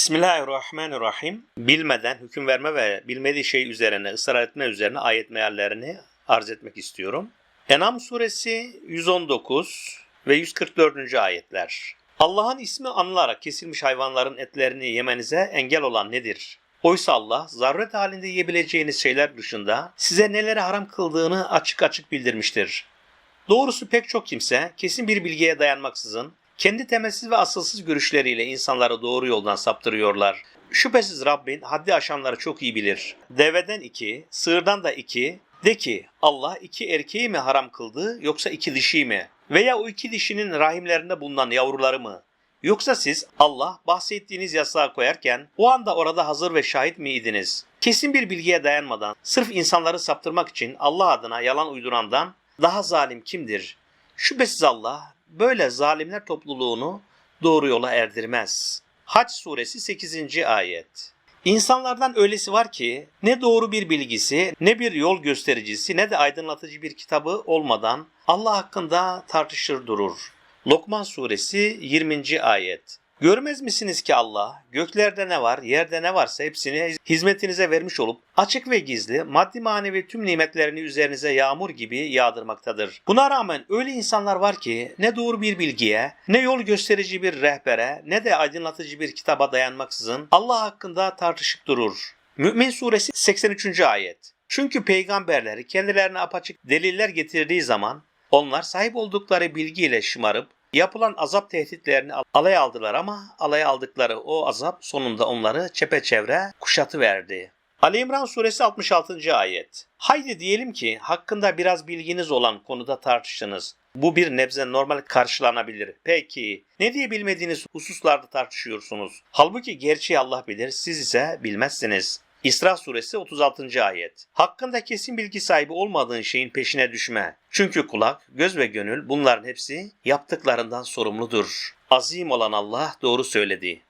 Bismillahirrahmanirrahim. Bilmeden hüküm verme ve bilmediği şey üzerine ısrar etme üzerine ayet meallerini arz etmek istiyorum. Enam suresi 119 ve 144. ayetler. Allah'ın ismi anılarak kesilmiş hayvanların etlerini yemenize engel olan nedir? Oysa Allah zaruret halinde yiyebileceğiniz şeyler dışında size neleri haram kıldığını açık açık bildirmiştir. Doğrusu pek çok kimse kesin bir bilgiye dayanmaksızın kendi temelsiz ve asılsız görüşleriyle insanları doğru yoldan saptırıyorlar. Şüphesiz Rabbin haddi aşanları çok iyi bilir. Deveden iki, sığırdan da iki, de ki Allah iki erkeği mi haram kıldı yoksa iki dişi mi? Veya o iki dişinin rahimlerinde bulunan yavruları mı? Yoksa siz Allah bahsettiğiniz yasağı koyarken o anda orada hazır ve şahit miydiniz? Kesin bir bilgiye dayanmadan sırf insanları saptırmak için Allah adına yalan uydurandan daha zalim kimdir? Şüphesiz Allah böyle zalimler topluluğunu doğru yola erdirmez. Haç suresi 8. ayet. İnsanlardan öylesi var ki ne doğru bir bilgisi, ne bir yol göstericisi, ne de aydınlatıcı bir kitabı olmadan Allah hakkında tartışır durur. Lokman suresi 20. ayet. Görmez misiniz ki Allah göklerde ne var, yerde ne varsa hepsini hizmetinize vermiş olup açık ve gizli maddi manevi tüm nimetlerini üzerinize yağmur gibi yağdırmaktadır. Buna rağmen öyle insanlar var ki ne doğru bir bilgiye, ne yol gösterici bir rehbere, ne de aydınlatıcı bir kitaba dayanmaksızın Allah hakkında tartışıp durur. Mü'min suresi 83. ayet. Çünkü peygamberleri kendilerine apaçık deliller getirdiği zaman onlar sahip oldukları bilgiyle şımarıp Yapılan azap tehditlerini alay aldılar ama alay aldıkları o azap sonunda onları çepeçevre kuşatı verdi. Ali İmran suresi 66. ayet. Haydi diyelim ki hakkında biraz bilginiz olan konuda tartışınız. Bu bir nebze normal karşılanabilir. Peki ne diye bilmediğiniz hususlarda tartışıyorsunuz? Halbuki gerçeği Allah bilir, siz ise bilmezsiniz. İsra suresi 36. ayet. Hakkında kesin bilgi sahibi olmadığın şeyin peşine düşme. Çünkü kulak, göz ve gönül bunların hepsi yaptıklarından sorumludur. Azim olan Allah doğru söyledi.